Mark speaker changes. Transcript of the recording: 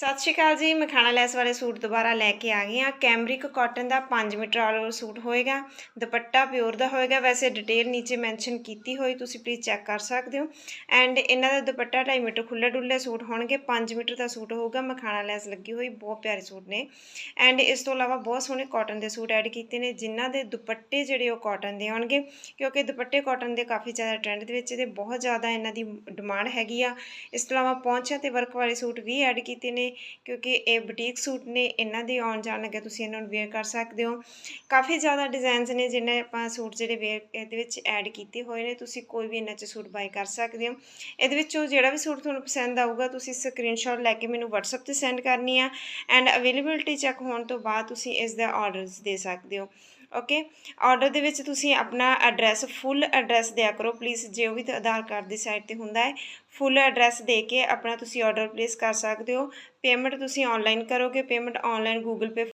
Speaker 1: ਸਤਿ ਸ਼੍ਰੀ ਅਕਾਲ ਜੀ ਮਖਾਣਾ ਲੈਸ ਵਾਲੇ ਸੂਟ ਦੁਬਾਰਾ ਲੈ ਕੇ ਆ ਗਈ ਆ ਕੈਮਰਿਕ ਕਾਟਨ ਦਾ 5 ਮੀਟਰ ਆਲ ਓਵਰ ਸੂਟ ਹੋਏਗਾ, ਦੁਪੱਟਾ ਪਿਓਰ ਦਾ ਹੋਏਗਾ। ਵੈਸੇ ਡਿਟੇਲ ਨੀਚੇ ਮੈਂਸ਼ਨ ਕੀਤੀ ਹੋਈ, ਤੁਸੀਂ ਪਲੀਜ਼ ਚੈੱਕ ਕਰ ਸਕਦੇ ਹੋ। ਐਂਡ ਇਹਨਾਂ ਦਾ ਦੁਪੱਟਾ 2.5 ਮੀਟਰ ਖੁੱਲੇ ਡੁੱਲੇ ਸੂਟ ਹੋਣਗੇ 5 ਮੀਟਰ ਦਾ ਸੂਟ ਹੋਊਗਾ। ਮਖਾਣਾ ਲੈਸ ਲੱਗੀ ਹੋਈ, ਬਹੁਤ ਪਿਆਰੇ ਸੂਟ ਨੇ। ਐਂਡ ਇਸ ਤੋਂ ਇਲਾਵਾ ਬਹੁਤ ਸੋਹਣੇ ਕਾਟਨ ਦੇ ਸੂਟ ਐਡ ਕੀਤੇ ਨੇ, ਜਿਨ੍ਹਾਂ ਦੇ ਦੁਪੱਟੇ ਜਿਹੜੇ ਉਹ ਕਾਟਨ ਦੇ ਆਉਣਗੇ ਕਿਉਂਕਿ ਦੁਪੱਟੇ ਕਾਟਨ ਦੇ ਕਾਫੀ ਜ਼ਿਆਦਾ ਟ੍ਰੈਂਡ ਦੇ ਵਿੱਚ ਤੇ ਬਹੁਤ ਜ਼ਿਆਦਾ ਇਹਨਾਂ ਦੀ ਡਿਮਾਂਡ ਹੈਗੀ ਆ। ਇਸ ਤੋਂ ਇਲਾਵਾ ਪਹੁੰਚਿਆ ਤੇ ਵਰਕ ਵਾਲੇ ਸੂਟ ਵੀ ਐਡ ਕੀਤੇ ਨੇ ਕਿਉਂਕਿ ਇਹ ਬੁਟੀਕ ਸੂਟ ਨੇ, ਇਹਨਾਂ ਦੇ ਆਉਣ ਜਾਣ ਲੱਗੇ ਤੁਸੀਂ ਇਹਨਾਂ ਨੂੰ ਵੇਅਰ ਕਰ ਸਕਦੇ ਹੋ। ਕਾਫੀ ਜ਼ਿਆਦਾ ਡਿਜ਼ਾਈਨਸ ਨੇ ਜਿਹਨੇ ਆਪਾਂ ਸੂਟ ਜਿਹੜੇ ਵੇਅਰ ਇਹਦੇ ਵਿੱਚ ਐਡ ਕੀਤੇ ਹੋਏ ਨੇ, ਤੁਸੀਂ ਕੋਈ ਵੀ ਇਹਨਾਂ 'ਚ ਸੂਟ ਬਾਈ ਕਰ ਸਕਦੇ ਹੋ। ਇਹਦੇ ਵਿੱਚੋਂ ਜਿਹੜਾ ਵੀ ਸੂਟ ਤੁਹਾਨੂੰ ਪਸੰਦ ਆਊਗਾ, ਤੁਸੀਂ ਸਕਰੀਨਸ਼ਾਟ ਲੈ ਕੇ ਮੈਨੂੰ WhatsApp ਤੇ ਸੈਂਡ ਕਰਨੀ ਆ ਐਂਡ ਅਵੇਲੇਬਿਲਟੀ ਚੈੱਕ ਹੋਣ ਤੋਂ ਬਾਅਦ ਤੁਸੀਂ ਇਸ ਦਾ ਆਰਡਰਸ ਦੇ ਸਕਦੇ ਹੋ। ਓਕੇ ਆਰਡਰ ਦੇ ਵਿੱਚ ਤੁਸੀਂ ਆਪਣਾ ਐਡਰੈਸ ਫੁੱਲ ਐਡਰੈਸ ਦਿਆ ਕਰੋ ਪਲੀਜ਼ ਜੇ ਉਹ ਵੀ ਆਧਾਰ ਕਾਰਡ ਦੀ ਸਾਈਡ ਤੇ ਹੁੰਦਾ ਹੈ ਫੁੱਲ ਐਡਰੈਸ ਦੇ ਕੇ ਆਪਣਾ ਤੁਸੀਂ ਆਰਡਰ ਪਲੇਸ ਕਰ ਸਕਦੇ ਹੋ। ਪੇਮੈਂਟ ਤੁਸੀਂ ਆਨਲਾਈਨ ਕਰੋਗੇ ਪੇਮੈਂਟ ਆਨਲਾਈਨ ਗੂਗਲ ਪੇ